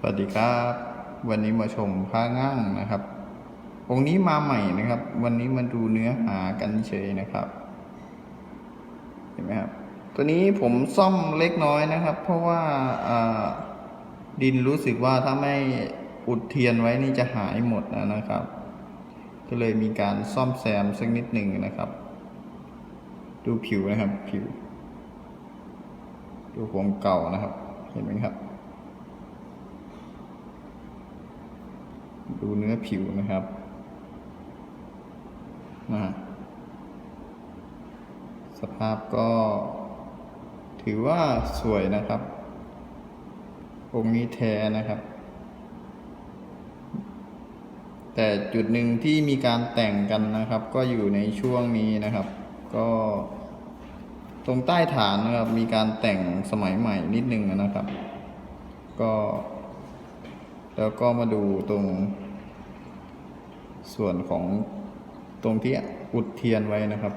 สวัสดีครับ วันนี้มาชมผ้าง่างนะครับ องค์นี้มาใหม่นะครับ วันนี้มาดูเนื้อหากันเฉยนะครับ เห็นไหมครับ ตัวนี้ผมซ่อมเล็กน้อยนะครับ เพราะว่าอ่าดินรู้สึกว่าถ้าไม่อุดเทียนไว้นี่จะหายหมดนะนะครับ ก็เลยมีการซ่อมแซมสักนิดหนึ่งนะครับ ดูผิวนะครับ ผิว ดูของเก่านะครับ เห็นไหมครับ ดูเนื้อผิวนะครับนะสภาพก็ถือว่าสวยนะครับ องค์นี้แท้นะครับ แต่จุดหนึ่งที่มีการแต่งกันนะครับ ก็อยู่ในช่วงนี้นะครับ ก็ตรงใต้ฐานนะครับมีการแต่งสมัยใหม่นิดนึงนะครับ ก็ แล้วก็มาดูตรง ส่วนของตรงที่อุดเทียนไว้นะครับ